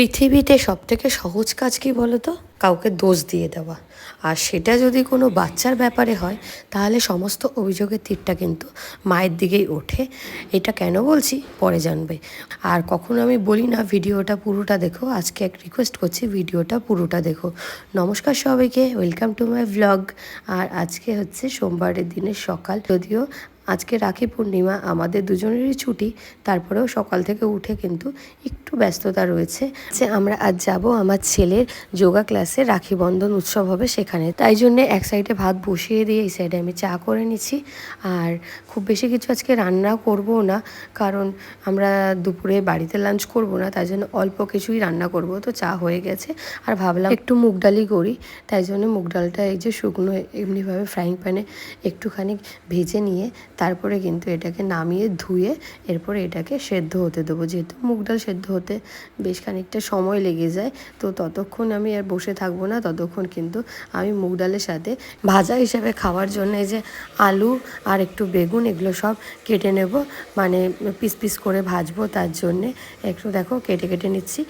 পৃথিবীতে সবথেকে সহজ কাজ কি বলো তো কাউকে দোষ দিয়ে দেওয়া। আর সেটা যদি কোনো বাচ্চার ব্যাপারে হয়, তাহলে সমস্ত অভিযোগের তীরটা কিন্তু মায়ের দিকেই ওঠে। এটা কেন বলছি? পরে জানবে। আর কখনো আমি বলি না, ভিডিওটা পুরোটা দেখো। আজকে এক রিকোয়েস্ট করছি, ভিডিওটা পুরোটা দেখো। নমস্কার সবাইকে ওয়েলকাম টু মাই ভ্লগ আর আজকে হচ্ছে সোমবারের দিনের সকাল। যদিও আজকে রাখি পূর্ণিমা, আমাদের দুজনেরই ছুটি, তারপরেও সকাল থেকে উঠে কিন্তু একটু ব্যস্ততা রয়েছে। যে আমরা আজ যাব আমার ছেলের যোগা ক্লাসে রাখি বন্ধন উৎসব হবে সেখানে। তাই জন্যে এক সাইডে ভাত বসিয়ে দিয়ে এই সাইডে আমি চা করে নিচ্ছি। আর খুব বেশি কিছু আজকে রান্না করব না, কারণ আমরা দুপুরে বাড়িতে লাঞ্চ করব না, তাই জন্য অল্প কিছুই রান্না করব। তো চা হয়ে গেছে। আর ভাবলাম একটু মুগ ডালই করি, তাই জন্য মুগ ডালটা এই যে শুকনো এমনিভাবে ফ্রাইং প্যানে একটুখানি ভেজে নিয়ে তারপরে কিন্তু এটাকে নামিয়ে ধুয়ে এরপরে এটাকে সেদ্ধ হতে দেবো। যেহেতু মুগ ডাল সেদ্ধ হতে বেশ খানিকটা সময় লেগে যায়, তো ততক্ষণ আমি আর বসে থাকব না। ততক্ষণ কিন্তু আমি মুগ ডালের সাথে ভাজা হিসেবে খাওয়ার জন্য যে আলু আর একটু বেগুন এগুলো সব কেটে নেব। মানে পিস পিস করে ভাজবো তার জন্যে। একটু দেখো কেটে কেটে নিচ্ছি।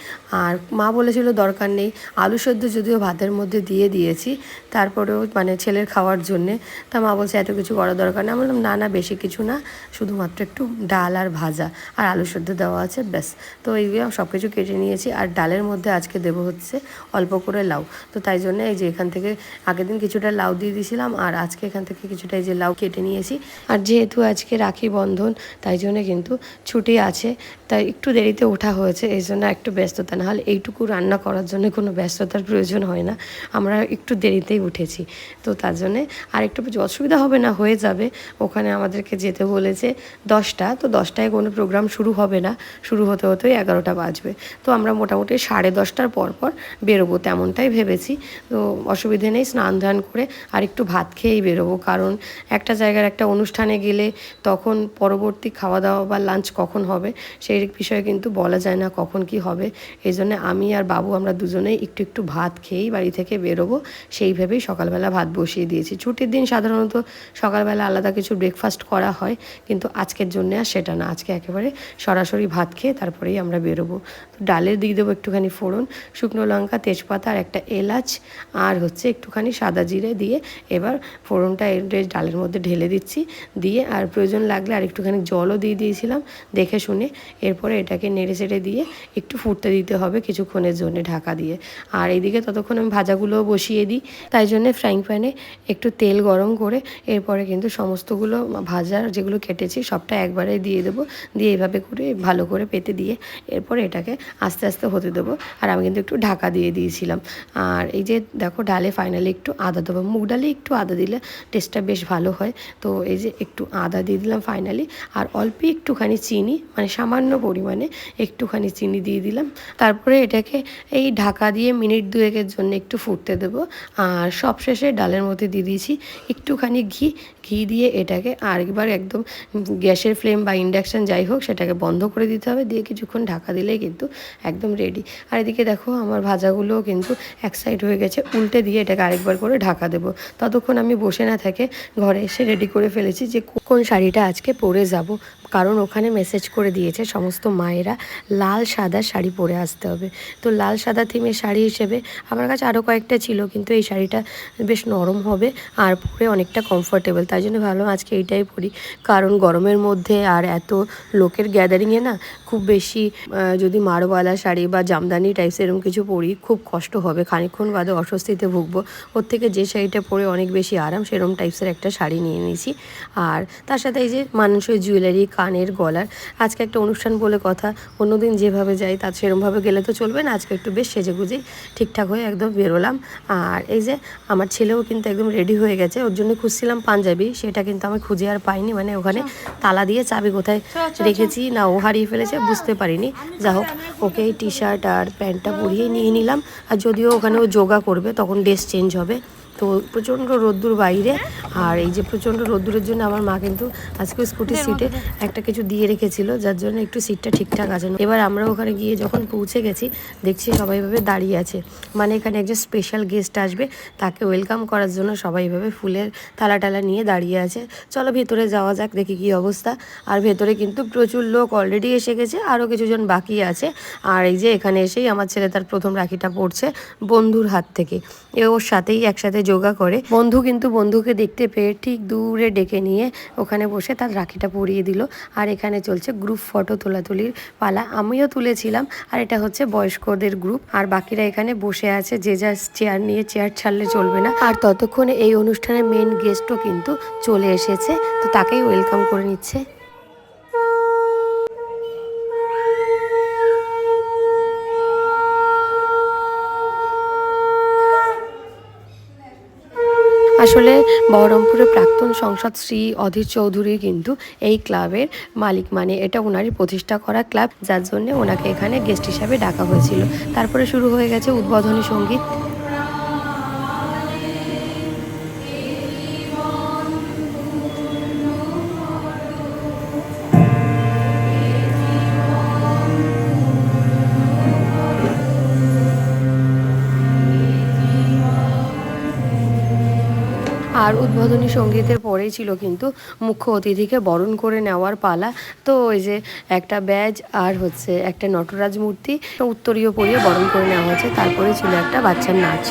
আর মা বলেছিল দরকার নেই। আলু সেদ্ধ যদিও ভাতের মধ্যে দিয়ে দিয়েছি, তারপরেও মানে ছেলের খাওয়ার জন্যে। তা মা বলছে এত কিছু করা দরকার না আমি বললাম, না না বেশি কিছু না, শুধুমাত্র একটু ডাল আর ভাজা আর আলু সেদ্ধ দেওয়া আছে, ব্যাস। তো এইগুলো সব কিছু কেটে নিয়েছি আর ডালের মধ্যে আজকে দেবো হচ্ছে অল্প করে লাউ। তো তাই জন্য এই যে এখান থেকে আগের দিন কিছুটা লাউ দিয়ে দিয়েছিলাম আর আজকে এখান থেকে কিছুটা এই যে লাউ কেটে নিয়েছি। আর যেহেতু আজকে রাখি বন্ধন, তাই জন্য কিন্তু ছুটি আছে, তাই একটু দেরিতে ওঠা হয়েছে, এই জন্য একটু ব্যস্ততা। না হলে এইটুকু রান্না করার জন্য কোনো ব্যস্ততার প্রয়োজন হয় না, আমরা একটু দেরিতেই উঠেছি। তো তার জন্যে আর একটু অসুবিধা হবে না, হয়ে যাবে, ওখানে আমাদেরকে যেতে বলেছে দশটা, তো দশটায় কোনো প্রোগ্রাম শুরু হবে না। শুরু হতে হতেই এগারোটা বাজবে। তো আমরা মোটামুটি সাড়ে দশটার পর পর বেরোবো, তেমনটাই ভেবেছি। তো অসুবিধে নেই, স্নান ধান করে আর একটু ভাত খেয়েই বেরোবো। কারণ একটা জায়গার একটা অনুষ্ঠানে গেলে তখন পরবর্তী খাওয়া দাওয়া বা লাঞ্চ কখন হবে সেই বিষয়ে কিন্তু বলা যায় না কখন কি হবে। এই জন্য আমি আর বাবু আমরা দুজনেই একটু একটু ভাত খেয়েই বাড়ি থেকে বেরোবো। সেই ভেবেই সকালবেলা ভাত বসিয়ে দিয়েছি। ছুটির দিন সাধারণত সকালবেলা আলাদা কিছু ব্রেকফাস্ট করা হয়, কিন্তু আজকের জন্য আর সেটা না। আজকে একেবারে সরাসরি ভাত খেয়ে তারপরেই আমরা বেরোবো। তো ডালের দিয়ে দেবো একটুখানি ফোড়ন, শুকনো লঙ্কা, তেজপাতা আর একটা এলাচ, আর হচ্ছে একটুখানি সাদা জিরে দিয়ে এবার ফোড়নটা ডালের মধ্যে ঢেলে দিচ্ছি। দিয়ে আর প্রয়োজন লাগলে আর একটুখানি জলও দিয়ে দিয়েছিলাম, দেখে শুনে। এরপরে এটাকে নেড়ে চেড়ে দিয়ে একটু ফুটতে দিতে হবে কিছুক্ষণের জন্য ঢাকা দিয়ে। আর এইদিকে ততক্ষণ আমি ভাজাগুলোও বসিয়ে দিই। তাই জন্যে ফ্রাইং প্যানে একটু তেল গরম করে এরপরে কিন্তু সমস্তগুলো ভাজার যেগুলো কেটেছি সবটা একবারে দিয়ে দেবো। দিয়ে এইভাবে করে ভালো করে পেতে দিয়ে এরপরে এটাকে আস্তে আস্তে হতে দেবো। আর আমি কিন্তু একটু ঢাকা দিয়ে দিয়েছিলাম। আর এই যে দেখো ডালে ফাইনালি একটু আদা দেবো। মুগ ডালে একটু আদা দিলে টেস্টটা বেশ ভালো হয়। তো এই যে একটু আদা দিয়ে দিলাম ফাইনালি আর অল্প একটুখানি চিনি মানে সামান্য পরিমাণে একটুখানি চিনি দিয়ে দিলাম। তারপরে এটাকে এই ঢাকা দিয়ে মিনিট দুয়েকের জন্য একটু ফুটতে দেবো। আর সবশেষে ডালের মধ্যে দিয়ে দিয়েছি একটুখানি ঘি। ঘি দিয়ে এটাকে আরেকবার একদম গ্যাসের ফ্লেম বা ইন্ডাকশান যাই হোক সেটাকে বন্ধ করে দিতে হবে। দিয়ে কিছুক্ষণ ঢাকা দিলেই কিন্তু একদম রেডি আর এদিকে দেখো আমার ভাজাগুলোও কিন্তু এক সাইড হয়ে গেছে। উল্টে দিয়ে এটাকে আরেকবার করে ঢাকা দেবো। ততক্ষণ আমি বসে না থাকে ঘরে এসে রেডি করে ফেলেছি যে কোন শাড়িটা আজকে পরে যাব। কারণ ওখানে মেসেজ করে দিয়েছে সমস্ত মায়েরা লাল সাদা শাড়ি পরে আসতে হবে। তো লাল সাদা থিমের শাড়ি হিসেবে আমার কাছে আরও কয়েকটা ছিল, কিন্তু এই শাড়িটা বেশ নরম হবে আর পরে অনেকটা কমফোর্টেবল তাই জন্য ভাবলাম আজকে এইটাই পরি কারণ গরমের মধ্যে আর এত লোকের গ্যাদারিংয়ে না খুব বেশি যদি মারওয়ালা শাড়ি বা জামদানি টাইপস এরকম কিছু পরি, খুব কষ্ট হবে। খানিকক্ষণ বাদে অস্বস্তিতে ভুগবো। ওর থেকে যে শাড়িটা পরে অনেক বেশি আরাম, সেরকম টাইপসের একটা শাড়ি নিয়ে নিয়েছি। আর তার সাথে এই যে মানুষের জুয়েলারি কানের গলার, আজকে একটা অনুষ্ঠান বলে কথা। অন্যদিন যেভাবে যাই, তার সেরমভাবে গেলে তো চলবে না। আজকে একটু বেশ সেজে গুজেই ঠিকঠাক হয়ে একদম বেরোলাম। আর এই যে আমার ছেলেও কিন্তু একদম রেডি হয়ে গেছে। ওর জন্য খুঁজছিলাম পাঞ্জাবি, সেটা কিন্তু আমি খুঁজে আর পাইনি মানে ওখানে তালা দিয়ে চাবি কোথায় রেখেছি না ও হারিয়ে ফেলেছে বুঝতে পারিনি। যা হোক ওকে এই টি শার্ট আর প্যান্টটা পরিয়ে নিয়ে নিলাম। আর যদিও ওখানে ও যোগা করবে তখন ড্রেস চেঞ্জ হবে। তো প্রচণ্ড রোদ্দুর বাইরে। আর এই যে প্রচণ্ড রোদ্দুরের জন্য আমার মা কিন্তু আজকে স্কুটির সিটে একটা কিছু দিয়ে রেখেছিল যার জন্য একটু সিটটা ঠিকঠাক আছে। না। এবার আমরা ওখানে গিয়ে যখন পৌঁছে গেছি দেখছি সবাই ভাবে দাঁড়িয়ে আছে। মানে এখানে একজন স্পেশাল গেস্ট আসবে তাকে ওয়েলকাম করার জন্য সবাই ভাবে ফুলের থালা টালা নিয়ে দাঁড়িয়ে আছে। চলো ভেতরে যাওয়া যাক দেখি কি অবস্থা। আর ভেতরে কিন্তু প্রচুর লোক অলরেডি এসে গেছে আরও কিছুজন বাকি আছে। আর এই যে এখানে এসেই আমার ছেলে তার প্রথম রাখিটা পড়ছে বন্ধুর হাত থেকে। এ ওর সাথেই একসাথে যোগা করে। বন্ধু কিন্তু বন্ধুকে দেখতে পেয়ে ঠিক দূরে ডেকে নিয়ে ওখানে বসে তার রাখিটা পরিয়ে দিল। আর এখানে চলছে গ্রুপ ফটো তোলাতুলির পালা। আমিও তুলেছিলাম। আর এটা হচ্ছে বয়স্কদের গ্রুপ আর বাকিরা এখানে বসে আছে। যে যার চেয়ার নিয়ে চেয়ার ছাড়লে চলবে না। আর ততক্ষণে এই অনুষ্ঠানের মেন গেস্টও কিন্তু চলে এসেছে। তো তাকেই ওয়েলকাম করে নিচ্ছে। আসলে বহরমপুরের প্রাক্তন সংসদ শ্রী অধীর চৌধুরী কিন্তু এই ক্লাবের মালিক। মানে এটা ওনারই প্রতিষ্ঠা করা ক্লাব, যার জন্য ওনাকে এখানে গেস্ট হিসাবে ডাকা হয়েছিল। তারপরে শুরু হয়ে গেছে উদ্বোধনী সংগীত। আর উদ্বোধনী সঙ্গীতের পরেই ছিল কিন্তু মুখ্য অতিথিকে বরণ করে নেওয়ার পালা। তো ওই যে একটা ব্যাজ আর হচ্ছে একটা নটরাজ মূর্তি উত্তরীয় পরিয়ে বরণ করে নেওয়া হয়েছে। তারপরে ছিল একটা বাচ্চার নাচ।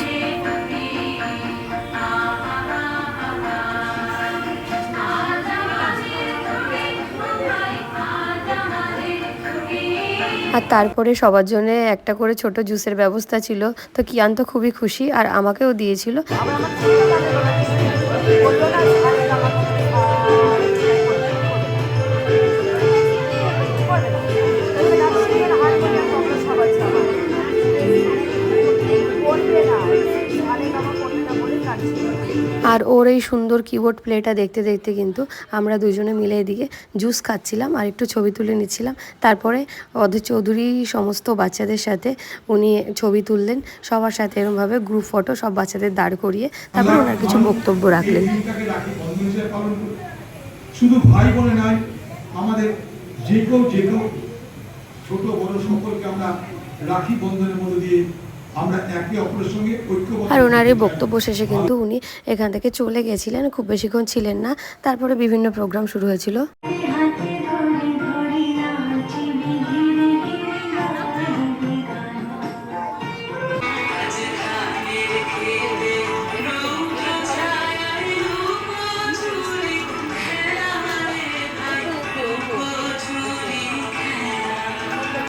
আর তারপরে সবার জন্য একটা করে ছোট জুসের ব্যবস্থা ছিল। তো কিয়ান তো খুবই খুশি আর আমাকেও দিয়েছিল। ওর এই সুন্দর কিবোর্ড প্লেটা দেখতে দেখতে কিন্তু আমরা দুজনে মিলে এদিকে জুস খাচ্ছিলাম আর একটু ছবি তুলে নিচ্ছিলাম। তারপরে অধীর চৌধুরী সমস্ত বাচ্চাদের সাথে উনি ছবি তুললেন, সবার সাথে এরমভাবে গ্রুপ ফটো সব বাচ্চাদের দাঁড় করিয়ে তারপর ওনার কিছু বক্তব্য রাখলেন। শুধু ভাই বোনে নয় আমাদের যে কেউ যে কেউ, ছোট, বড় সকলকে আমরা রাখি বন্ধনের মধ্যে দিয়ে। আর ওনার এই বক্তব্য শেষে কিন্তু উনি এখান থেকে চলে গেছিলেন খুব বেশিক্ষণ ছিলেন না। তারপরে বিভিন্ন প্রোগ্রাম শুরু হয়েছিল।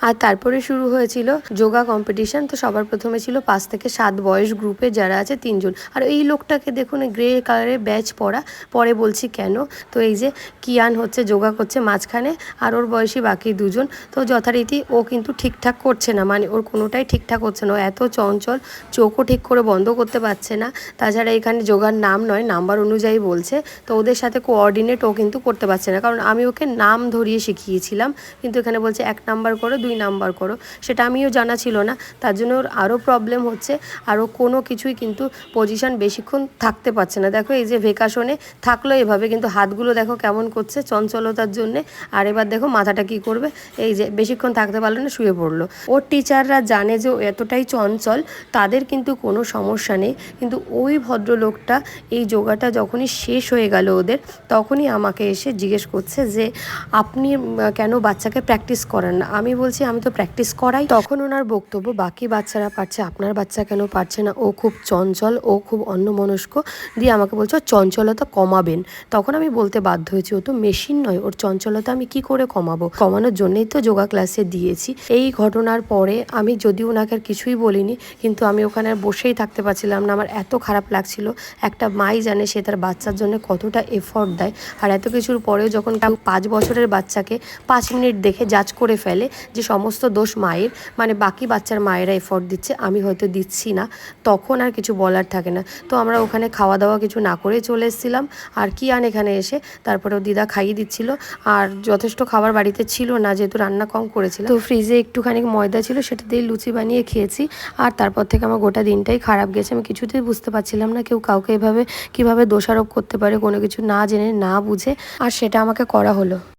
আর তারপরে শুরু হয়েছিল যোগা কম্পিটিশন তো সবার প্রথমে ছিল পাঁচ থেকে সাত বয়স গ্রুপে যারা আছে তিনজন। আর এই লোকটাকে দেখুন গ্রে কালারের ব্যাচ পরা, পরে বলছি কেন? তো এই যে কিয়ান হচ্ছে, যোগা করছে মাঝখানে, আর ওর বয়সী বাকি দুজন। তো যথারীতি ও কিন্তু ঠিকঠাক করছে না মানে ওর কোনোটাই ঠিকঠাক হচ্ছে না। ও এত চঞ্চল, চোখও ঠিক করে বন্ধ করতে পারছে না। তাছাড়া এখানে যোগার নাম নয়, নাম্বার অনুযায়ী বলছে। তো ওদের সাথে কোঅর্ডিনেট ও কিন্তু করতে পারছে না, কারণ আমি ওকে নাম ধরিয়ে শিখিয়েছিলাম, কিন্তু এখানে বলছে এক নাম্বার করো, দুই নাম্বার করো। সেটা আমিও জানা ছিল না। তার জন্য ওর আরও প্রবলেম হচ্ছে। আরও কোনো কিছুই কিন্তু পজিশন বেশিক্ষণ থাকতে পারছে না। দেখো এই যে ভেকাশনে থাকল এভাবে, কিন্তু হাতগুলো দেখো কেমন করছে চঞ্চলতার জন্যে। আর এবার দেখো মাথাটা কি করবে? এই যে বেশিক্ষণ থাকতে পারল না, শুয়ে পড়ল। ওর টিচাররা জানে যে এতটাই চঞ্চল, তাদের কিন্তু কোনো সমস্যা নেই। কিন্তু ওই ভদ্রলোকটা এই যোগাটা যখনই শেষ হয়ে গেল ওদের, তখনই আমাকে এসে জিজ্ঞেস করছে যে, আপনি কেন বাচ্চাকে প্র্যাকটিস করেন না? আমি বলছি আমি তো প্র্যাকটিস করাই। তখন ওনার বক্তব্য, বাকি বাচ্চারা পারছে, আপনার বাচ্চা কেন পারছে না? ও খুব চঞ্চল, ও খুব অন্যমনস্ক। দিয়ে আমাকে বলছে চঞ্চলতা কমাবেন। তখন আমি বলতে বাধ্য হয়েছি, ও তো মেশিন নয়, ওর চঞ্চলতা আমি কি করে কমাবো? কমানোর জন্যই তো যোগা ক্লাসে দিয়েছি। এই ঘটনার পরে আমি যদিও ওনাকে আর কিছুই বলিনি, কিন্তু আমি ওখানে বসেই থাকতে পারছিলাম না। আমার এত খারাপ লাগছিল, একটা মাই জানে সে তার বাচ্চার জন্য কতটা এফর্ট দেয়। আর এত কিছুর পরেও যখন পাঁচ বছরের বাচ্চাকে পাঁচ মিনিট দেখে জাজ করে ফেলে যে সমস্ত দোষ মায়ের মানে বাকি বাচ্চার মায়েরা এফোর্ট দিচ্ছে, আমি হয়তো দিচ্ছি না। তখন আর কিছু বলার থাকে না। তো আমরা ওখানে খাওয়া দাওয়া কিছু না করে চলে এসেছিলাম। আর কি আন এখানে এসে তারপরে দিদা খাইয়ে দিচ্ছিল। আর যথেষ্ট খাবার বাড়িতে ছিল না, যেহেতু রান্না কম করেছিল। তো ফ্রিজে একটুখানি ময়দা ছিল, সেটা দিয়ে লুচি বানিয়ে খেয়েছি। আর তারপর থেকে আমার গোটা দিনটাই খারাপ গেছে। আমি কিছুতেই বুঝতে পারছিলাম না কেউ কাউকে এভাবে কীভাবে দোষারোপ করতে পারে, কোনো কিছু না জেনে, না বুঝে। আর সেটা আমাকে করা হলো।